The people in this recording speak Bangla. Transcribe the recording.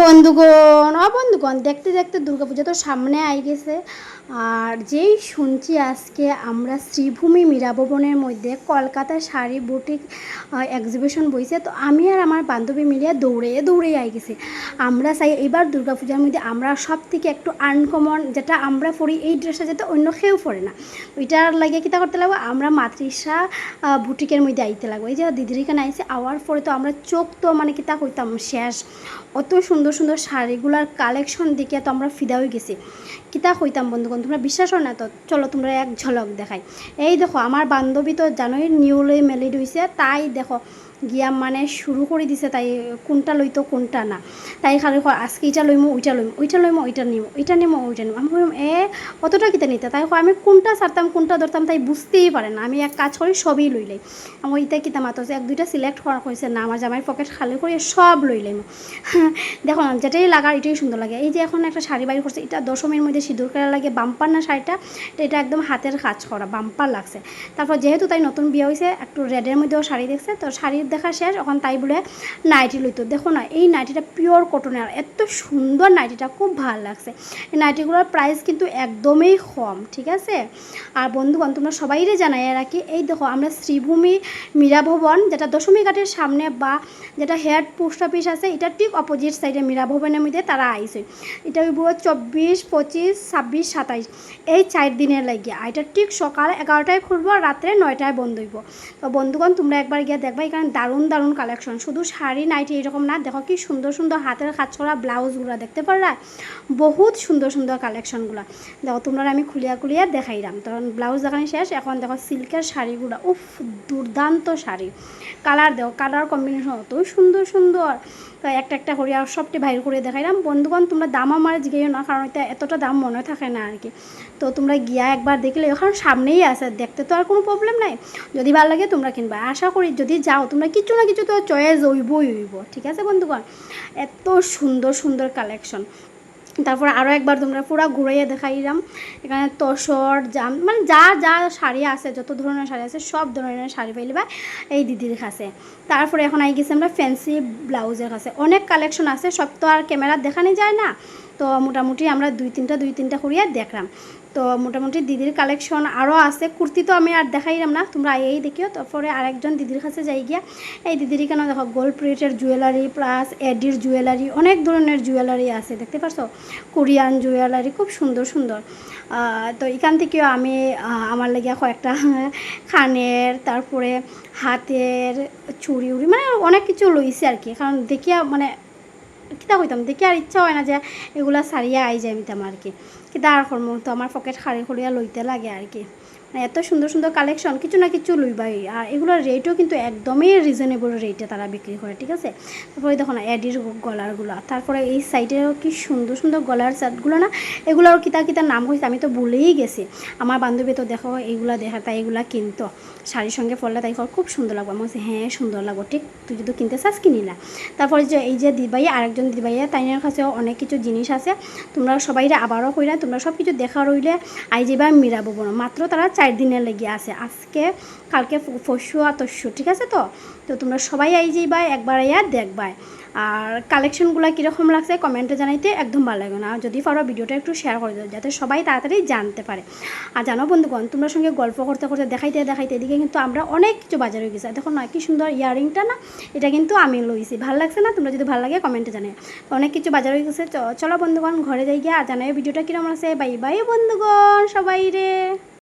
বন্ধুগণ অ দেখতে দেখতে দুর্গাপূজা তো সামনে আই গেছে। আর যেই শুনছি আজকে আমরা শ্রীভূমি মীরা ভবনের মধ্যে কলকাতা শাড়ি বুটিক এক্সিবিশন বইছে, তো আমি আর আমার বান্ধবী মিলিয়ে দৌড়ে দৌড়ে আই গেছি। আমরা চাই এবার দুর্গাপূজার মধ্যে আমরা সব থেকে একটু আনকমন যেটা আমরা পড়ি এই ড্রেসটা যাতে অন্য কেউ পরে না। ওইটার লাগে কিতা করতে লাগবো? আমরা মাতৃষা বুটিকের মধ্যে আইতে লাগবো। এই যে দিদির এখানে আইসে আওয়ার পরে তো আমরা চোখ তো মানে কিতা কইতাম শেষ। অত সুন্দর সুন্দর শাড়িগুলার কালেকশন দেখে তো আমরা ফিদা হয়ে গেছি। কিতা কইতাম বন্ধুগণ? তোমরা বিশ্বাসও না, তো চলো তোমরা এক ঝলক দেখাই। এই দেখো আমার বান্ধবী তো জানোই নিউলে মেলিড হয়েছে তাই দেখো গিয়া মানে শুরু করে দিছে তাই কোনটা লইতো কোনটা না। তাই খালি কয়, আজকে এইটা লইমো ওইটা লইমো ওইটা লইমো ওইটা নিমো ওইটা নিমো ওইটা নিমো আমি বললাম এ অতটা কিতা নিতে? তাই কয়, আমি কোনটা ছাড়তাম কোনটা ধরতাম? তাই বুঝতেই পারে না। আমি এক কাজ করি সবই লইলাই আমার ইটা কিতা মাত্র এক দুইটা সিলেক্ট করা হয়েছে না আমার জামাই পকেট খালি করে সব লই লইলাম দেখো যেটাই লাগার এটাই সুন্দর লাগে। এই যে এখন একটা শাড়ি বাইর করছে এটা দশমীর মধ্যে সিঁদুর খেলা লাগে বাম্পার না শাড়িটা? এটা একদম হাতের কাজ করা বাম্পার লাগছে। তারপর যেহেতু তাই নতুন বিয়ে হয়েছে একটু রেডের মধ্যেও শাড়ি দেখছে তো শাড়ির দেখা শেষ, এখন তাই বলে নাইটি লইতো। দেখো না, এই নাইটিটা পিওর কটনের এত সুন্দর নাইটিটা, খুব ভালো লাগছে। এই নাইটিগুলোর প্রাইস কিন্তু একদমই কম, ঠিক আছে? আর বন্ধুগণ, তোমরা সবাইরে জানাই রাখি এই দেখো, আমরা শ্রীভূমি মীরা ভবন, যেটা দশমী ঘাটের সামনে বা যেটা হেড পোস্ট অফিস আছে, এটা ঠিক অপোজিট সাইডে মীরা ভবনের মধ্যে তারা আইছে। এটা হইব চব্বিশ, পঁচিশ, ছাব্বিশ, সাতাইশ। এই চার দিনের লাগিয়ে এটা ঠিক সকাল এগারোটায় খুলবো রাত্রে নয়টায় বন্ধ হইব। তো বন্ধুগণ, তোমরা একবার গিয়ে দেখবা, এখানে দারুণ দারুণ কালেকশন শুধু শাড়ি নাইটি এরকম না। দেখো কি সুন্দর সুন্দর হাতের কাজ করা ব্লাউজগুলো, দেখতে পারলা? বহুত সুন্দর সুন্দর কালেকশনগুলো দেখো, তোমরা আমি খুলিয়া খুলিয়া দেখাইলাম। তখন ব্লাউজ দেখানি শেষ, এখন দেখো সিল্কের শাড়িগুলো। উফ, দুর্দান্ত শাড়ি। কালার দেখো, কালার কম্বিনেশন অত সুন্দর সুন্দর। তো একটা একটা করে আর সবটি বাইর করে দেখাইলাম। বন্ধুগণ, তোমরা দাম আমার জিগেও না, কারণ এটা এতটা দাম মনে থাকে না আর কি। তো তোমরা গিয়া একবার দেখলে এখন সামনেই আছে, দেখতে তো আর কোনো প্রবলেম নাই। যদি ভালো লাগে তোমরা কিনবা। আশা করি যদি যাও, তোমরা কিছু না কিছু তো চয়েস হইবই হইব। ঠিক আছে বন্ধুগণ? এত সুন্দর সুন্দর কালেকশন তারপর আরও একবার তোমরা পুরো ঘুরাইয়া দেখাইলাম। এখানে তসর, জাম মানে যা যা শাড়ি আছে, যত ধরনের শাড়ি আছে, সব ধরনের শাড়ি পাইলিবা এই দিদির কাছে। তারপরে এখন আই গেছি আমরা ফ্যান্সি ব্লাউজের কাছে। অনেক কালেকশন আছে, সব তো আর ক্যামেরা দেখানি যায় না। তো মোটামুটি আমরা দুই তিনটা দুই তিনটা করিয়া দেখলাম। তো মোটামুটি দিদির কালেকশন আরও আছে। কুর্তি তো আমি আর দেখাইলাম না, তোমরা এই দেখিও। তারপরে আরেকজন দিদির কাছে যাই গিয়া, এই দিদির কেন দেখো গোল্ড প্লেটের জুয়েলারি প্লাস এডির জুয়েলারি অনেক ধরনের জুয়েলারি আছে, দেখতে পারছ? কোরিয়ান জুয়েলারি খুব সুন্দর সুন্দর। তো এখান থেকেও আমি আমার লেগে কয়েকটা খানের, তারপরে হাতের, চুড়ি, উড়ি মানে অনেক কিছু লইছে আর কি। কারণ দেখিয়া মানে কিতা হইতাম দেখি আর ইচ্ছা হয় না যে এগুলা সারিয়া আই যাই মিতাম আর কি কিন্তু আর কর্ম? তো আমার পকেট খাড়ি খড়িয়া লইতে লাগে আর কি। মানে এত সুন্দর সুন্দর কালেকশন কিছু না কিছু লইবাই আর এগুলোর রেটও কিন্তু একদমই রিজনেবল রেটে তারা বিক্রি করে, ঠিক আছে? তারপরে দেখো না অ্যাডির গলারগুলো। তারপরে এই সাইডেও কি সুন্দর সুন্দর গলার সেটগুলো না? এগুলোর কিতা কিতা নাম হয়েছে আমি তো ভুলেই গেছি। আমার বান্ধবী তো দেখো, এইগুলা দেখা, তাই এগুলা কিনতো। শাড়ির সঙ্গে পরলে তাই খুব সুন্দর লাগবে। আমি বলছি হ্যাঁ সুন্দর লাগবো। ঠিক, তুই যদি কিনতে চাস কিনিলা তারপরে যে এই যে দিদিভাই আরেকজন দিদিভাইয়া তাইনের কাছেও অনেক কিছু জিনিস আছে। তোমরা সবাই আবারও কইরা তোমরা সব কিছু দেখা রইলে আই যাবা মিরাবো বোনো মাত্র তারা চার দিনের লেগে আছে। আজকে, কালকে ফসু তরশু ঠিক আছে তো? তো তোমরা সবাই আই যাইবা, একবার আইয়া দেখবাই। আর কালেকশনগুলো কীরকম লাগছে কমেন্টে জানাইতে একদম ভালো লাগে না। যদি পারো ভিডিওটা একটু শেয়ার করে দাও, যাতে সবাই তাড়াতাড়ি জানতে পারে। আর জানো বন্ধুগণ, তোমরা সঙ্গে গল্প করতে করতে দেখাইতে দেখাইতে এদিকে কিন্তু আমরা অনেক কিছু বাজার গেছে। দেখো না, কি সুন্দর ইয়ারিংটা না, এটা কিন্তু আমি লইছি। ভালো লাগছে না? তোমরা যদি ভালো লাগে কমেন্টে জানাই অনেক কিছু বাজার গেছে চলো বন্ধুগণ, ঘরে যাই গিয়ে আর জানাই ভিডিওটা কীরকম আছে বাই বাই বন্ধুগণ, সবাই রে।